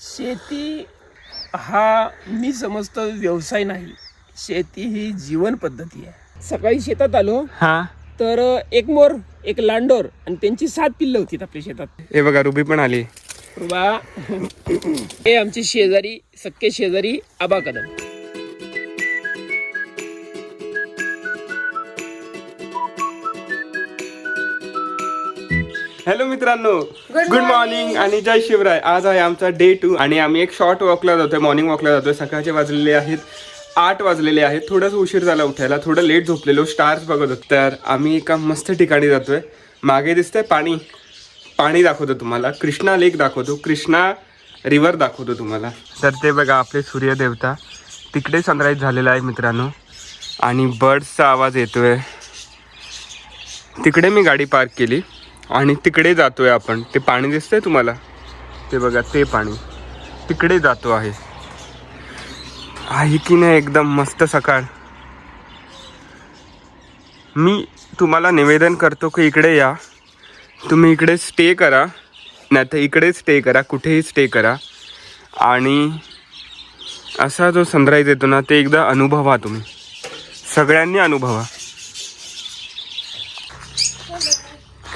शेती हा मी समजतो व्यवसाय नाही. शेती ही जीवन पद्धती आहे. सकाळी शेतात आलो. हा. तर एक मोर एक लांडोर आणि त्यांची सात पिल्लं होती आपल्या शेतात. हे बघा रुबी पण आली. बा हे आमचे शेजारी सक्के शेजारी आबा कदम. हॅलो मित्रांनो. गुड मॉर्निंग आणि जय शिवराय. आज आहे आमचा डे टू आणि आम्ही एक शॉर्ट वॉकला जातोय मॉर्निंग वॉकला जातोय. सकाळचे वाजलेले आहेत आठ वाजलेले आहेत. थोडंसं उशीर झाला उठायला थोडं लेट झोपलेलो स्टार्स बघत होतो. तर आम्ही एका मस्त ठिकाणी जातोय. मागे दिसतंय पाणी. पाणी दाखवतो तुम्हाला. कृष्णा लेक दाखवतो. कृष्णा रिव्हर दाखवतो तुम्हाला. तर ते बघा आपले सूर्यदेवता. तिकडे सनराईज झालेला आहे मित्रांनो. आणि बर्ड्सचा आवाज येतोय. तिकडे मी गाडी पार्क केली. आणि तिकडे जातो आहे आपण. ते पाणी दिसतंय तुम्हाला? ते बघा ते पाणी. तिकडे जातो आहे. आहे की नाही एकदम मस्त सकाळ? मी तुम्हाला निवेदन करतो की इकडे या. तुम्ही इकडे स्टे करा. नाही तर इकडे स्टे करा कुठेही स्टे करा. आणि असा जो सनराईज येतो ना ते एकदा अनुभवा तुम्ही. सगळ्यांनी अनुभवा.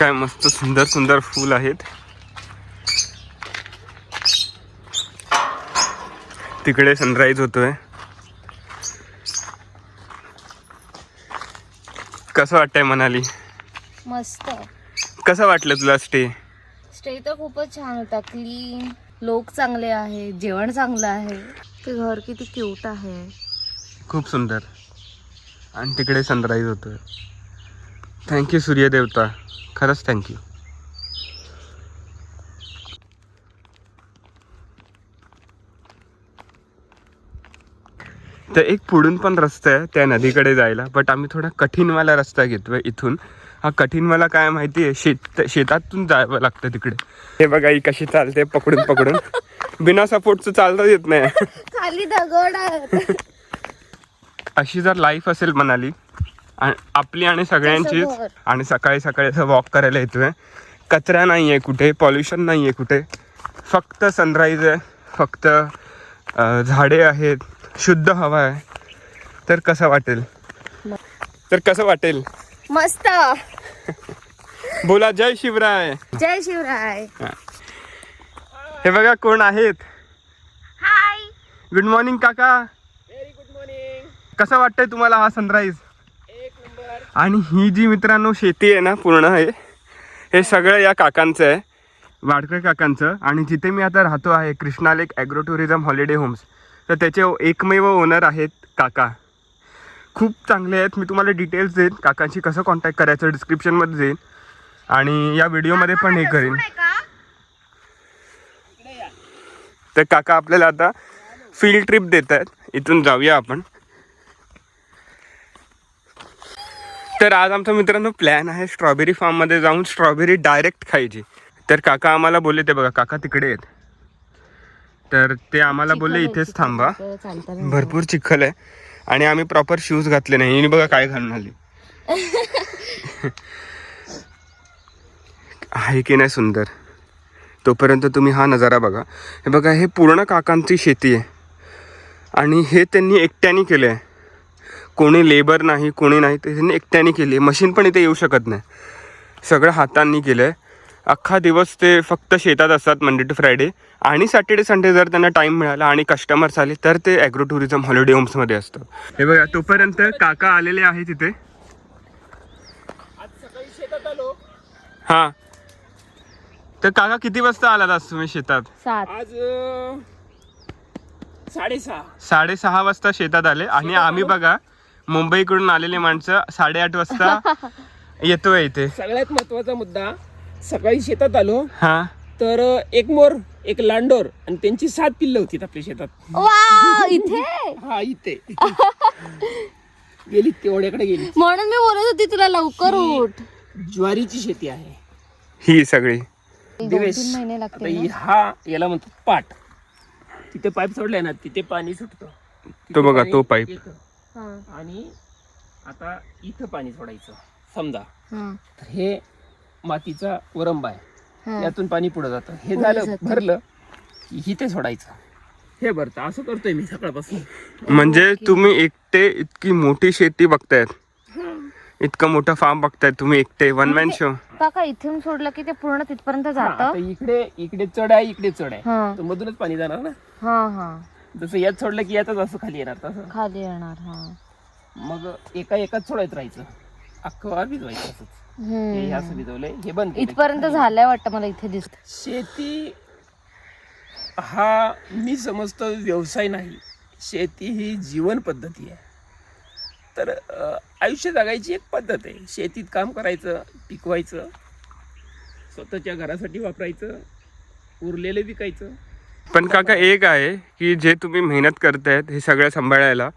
काय मस्त सुंदर सुंदर फूल आहेत. तिकडे सनराईज होतोय. कसं वाटतंय मनाली? मस्त. कसं वाटलं तुला स्टे स्टे तर खूपच छान होता. क्लीन लोक चांगले आहे जेवण चांगलं आहे. ते घर किती क्यूट आहे. खूप सुंदर. आणि तिकडे सनराईज होतोय. थँक्यू सूर्यदेवता. खरंच थँक्यू तर एक पुढून पण रस्ता आहे त्या नदीकडे जायला बट आम्ही थोडा कठीणवाला रस्ता घेतोय इथून. हा कठीणवाला काय माहिती आहे? शेत शेतातून जावं लागतं तिकडे. हे बघा ही कशी चालते पकडून पकडून. बिना सपोर्टचं चालता येत नाही. खाली दगड आहे अशी जर लाईफ असेल म्हणाली आ- आपली आणि सगळ्यांचीच. आणि सकाळी सकाळी असं वॉक करायला येतोय. कचरा नाही आहे कुठे पॉल्युशन नाही आहे कुठे. फक्त सनराईज आहे. फक्त झाडे आहेत. शुद्ध हवा आहे. तर कसं वाटेल? तर कसं वाटेल? मस्त. बोला जय शिवराय. जय शिवराय. हे. बघा कोण आहेत? हाय गुड मॉर्निंग काका. व्हेरी गुड मॉर्निंग कसं वाटतंय तुम्हाला हा सनराईज आणि ही जी मित्रांनो शेती आहे ना पूर्ण आहे हे सगळं या काकांचं आहे वाडकर काकांचं. आणि जिथे मी आता राहतो आहे Krishna lake agro tourism holiday homes तर त्याचे एकमेव ओनर आहेत काका. खूप चांगले आहेत. मी तुम्हाला डिटेल्स देईन. काकांशी कसं कॉन्टॅक्ट करायचं डिस्क्रिप्शनमध्ये देईन. आणि या व्हिडिओमध्ये पण हे करीन. तर काका आपल्याला आता फील्ड ट्रिप देत आहेत इथून जाऊया आपण. तर आज आमचा मित्रांनो प्लॅन आहे स्ट्रॉबेरी फार्ममध्ये जाऊन स्ट्रॉबेरी डायरेक्ट खायची. तर काका आम्हाला बोलले ते बघा काका तिकडे आहेत. तर ते आम्हाला बोलले इथेच थांबा. भरपूर चिखल आहे. आणि आम्ही प्रॉपर शूज घातले नाही. हिने बघा काय घालून आली. आहे की नाही सुंदर? तोपर्यंत तुम्ही हा नजारा बघा. हे बघा हे पूर्ण काकांची शेती आहे. आणि हे त्यांनी एकट्याने केलं आहे कोणी लेबर नाही कोणी नाही ते त्यांनी एकट्याने केली. मशीन पण इथे येऊ शकत नाही. सगळं हातांनी केलं आहे अख्खा दिवस ते फक्त शेतात असतात मंडे टू फ्रायडे आणि सॅटर्डे संडे जर त्यांना टाईम मिळाला आणि कस्टमर्स आले तर ते ॲग्रो टुरिझम हॉलिडे होम्समध्ये असतं. हे बघा तोपर्यंत काका आलेले आहे तिथे आज सकाळी शेतात आलो हां. तर काका किती वाजता आलात आज तुम्ही शेतात? आज साडेसहा. साडेसहा वाजता शेतात आले. आणि आम्ही बघा मुंबईकडून आलेली माणसं साडेआठ वाजता येतोय इथे. सगळ्यात महत्त्वाचा मुद्दा सकाळी शेतात आलो. हां. तर एक मोर एक लांडोर आणि त्यांची सात पिल्लं होती आपल्या शेतात. वा इथे? हा इथे. गेली तेवढ्याकडे गेली. म्हणून मी बोलत होती तुला लवकर उठ. ज्वारीची शेती आहे. ही सगळी. महिने आता ही हा याला म्हणतो पाट. तिथे पाईप सोडलाय ना तिथे पाणी सुटतं. तो बघा, तो पाईप. आणि आता इथं पाणी सोडायचं समजा. हा, तर हे मातीचा वरंबा आहे. यातून पाणी पुढे जातं. हे झालं. भरलं की इथे सोडायचं. हे भरतं. असं करतोय मी सकाळपासून. म्हणजे तुम्ही एकटे इतकी मोठी शेती बघतायत. इतका मोठा फार्म बघतायत तुम्ही एकटे वन मॅन शो काका इथून सोडलं की ते पूर्ण तिथपर्यंत जात? इकडे इकडे चढ आहे इकडे चढ आहे. मधूनच पाणी जाणार ना? हा हा. जसं यात सोडलं की यातच असं खाली येणार तसं. खाली येणार हा. मग एका एकाच सोडायचं राहायचं. अख्खं वार भिजवायचं असंच. हे हम्म. असं भिजवलंय हे बंद केलंय. इथपर्यंत झालंय वाटतं मला इथे दिसत. शेती हा मी समजतो व्यवसाय नाही. शेती ही जीवन पद्धती आहे. तर अ, आयुष्य जगायची एक पद्धत आहे. शेतीत काम करायचं पिकवायचं स्वतःच्या घरासाठी वापरायचं उरलेलं विकायचं. पण काका एक आहे की जे तुम्ही मेहनत करतायत हे सगळं सांभाळायला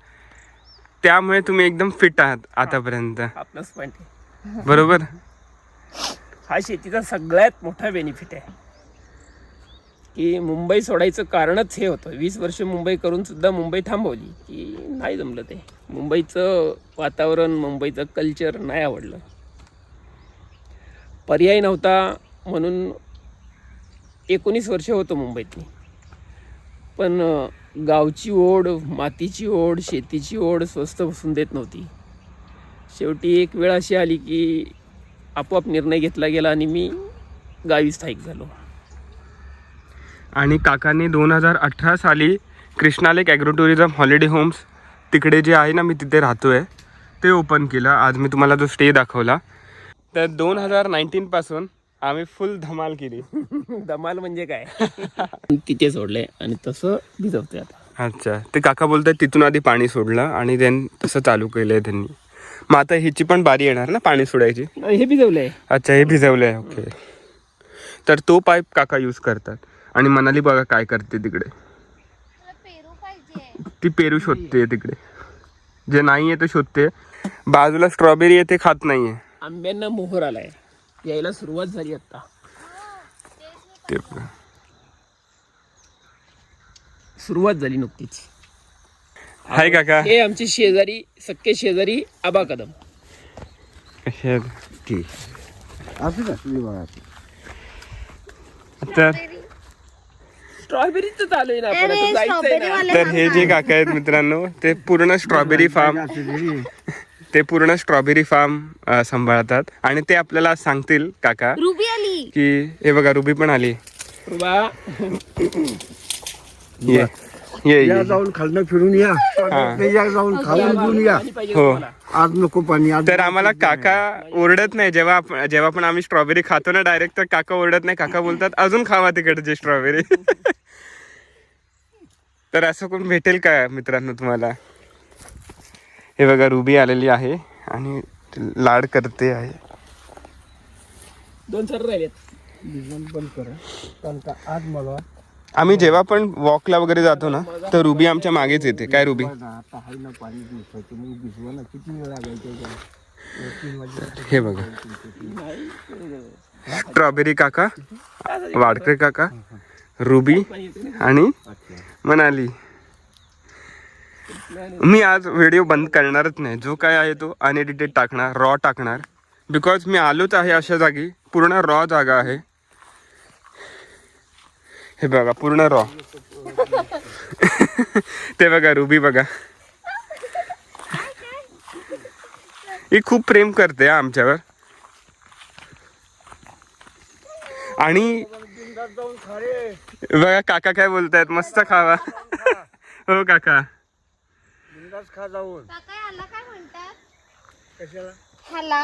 त्यामुळे तुम्ही एकदम फिट आहात आतापर्यंत. हा प्लस पॉईंट आहे. बरोबर? हा शेतीचा सगळ्यात मोठा बेनिफिट आहे. की मुंबई सोडायचं कारणच हे होतं. वीस वर्ष मुंबई करून सुद्धा मुंबई थांबवली की नाही जमलं ते. मुंबईचं वातावरण मुंबईचं कल्चर नाही आवडलं. पर्याय नव्हता म्हणून एकोणीस वर्ष होतो मुंबईत मी पण गावची ओढ मातीची ओढ शेतीची ओढ स्वस्त बसून देत नव्हती. शेवटी एक वेळ अशी आली की आपोआप निर्णय घेतला गेला आणि मी गावी स्थायिक झालो. आणि काकांनी दोन हजार अठरा साली Krishna lake agro tourism holiday homes तिकडे जे आहे ना मी तिथे राहतो आहे ते ओपन केलं. आज मी तुम्हाला जो स्टे दाखवला तर दोन हजार नाईन्टीनपासून आम्ही फुल धमाल केली. धमाल म्हणजे काय? तिथे सोडले आणि तसं भिजवतोय आता. अच्छा. ते काका बोलतात तिथून आधी पाणी सोडलं आणि देन तसं चालू केलं आहे त्यांनी. मग आता ह्याची पण बारी येणार ना पाणी सोडायची? हे भिजवलंय. अच्छा हे भिजवलं आहे ओके तर तो पाईप काका यूज करतात. आणि मनाली बघा काय करते तिकडे. पेरू पाहिजे ती पेरू शोधते तिकडे. जे नाही आहे ते शोधते. बाजूला स्ट्रॉबेरी आहे ते खात नाही आहे आंब्यांना मोहर आलाय. यायला सुरुवात झाली आता ते. सुरुवात झाली नुकतीच. हाय काका. हे आमचे शेजारी सख्खे शेजारी आबा कदम. तर स्ट्रॉबेरीच चालू आहे ना आपण आता जायचंय ना. तर हे जे काका आहेत मित्रांनो ते पूर्ण स्ट्रॉबेरी फार्म ते पूर्ण स्ट्रॉबेरी फार्म अ, सांभाळतात. आणि ते आपल्याला आज सांगतील काका रुबी आली. की हे बघा रुबी पण आली. बा ये ये या. ये जाऊन खालनं फिरून या. या जाऊन खाऊन घेऊन या. पाणी पाहिजे हो. तुम्हाला. आज नको पाणी आज तर आम्हाला काका ओरडत नाही. जेव्हा आपण जेव्हा पण आम्ही स्ट्रॉबेरी खातो ना डायरेक्ट तर काका ओरडत नाही. काका बोलतात अजून खावा तिकडची स्ट्रॉबेरी. तर असं कोण भेटेल का मित्रांनो तुम्हाला? हे बघा रुबी आलेली आहे आणि लाड करते आहे. दोन सर राहिलेत. डिझेल बंद करा कारण का आज मला आम्ही जेव्हा पण वॉकला वगैरे जातो ना तर रुबी आमच्या मागेच येते. काय रुबी? हे बघा. स्ट्रॉबेरी काका वाडकर काका रुबी आणि मनाली. मी आज व्हिडिओ बंद करणारच नाही. जो काय आहे तो अनएडिटेड टाकणार रॉ टाकणार. बिकॉज मी आलोच आहे अशा जागी. पूर्ण रॉ जागा आहे. हे बघा पूर्ण रॉ ते बघा रुबी बघा. ही खूप प्रेम करते आमच्यावर. आणि बघा काका काय बोलतायत? मस्त खावा. हो काका. बिनधास्त खा जाऊन. काका ह्याला काय म्हणतात? कशाला? ह्याला.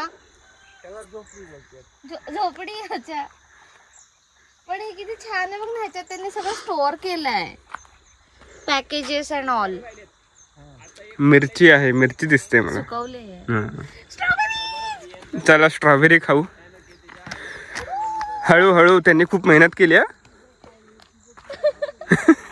त्याला झोपली बोलते झो- झोपडी ह्याच्या पण हे किती छान आहे बघ ना ह्याच्यात त्यांनी सगळं स्टोअर केलंय. पॅकेजेस अँड ऑल मिरची आहे मिरची दिसते मला. सुकवले हं. चला स्ट्रॉबेरी खाऊ. हळूहळू त्यांनी खूप मेहनत केली हा.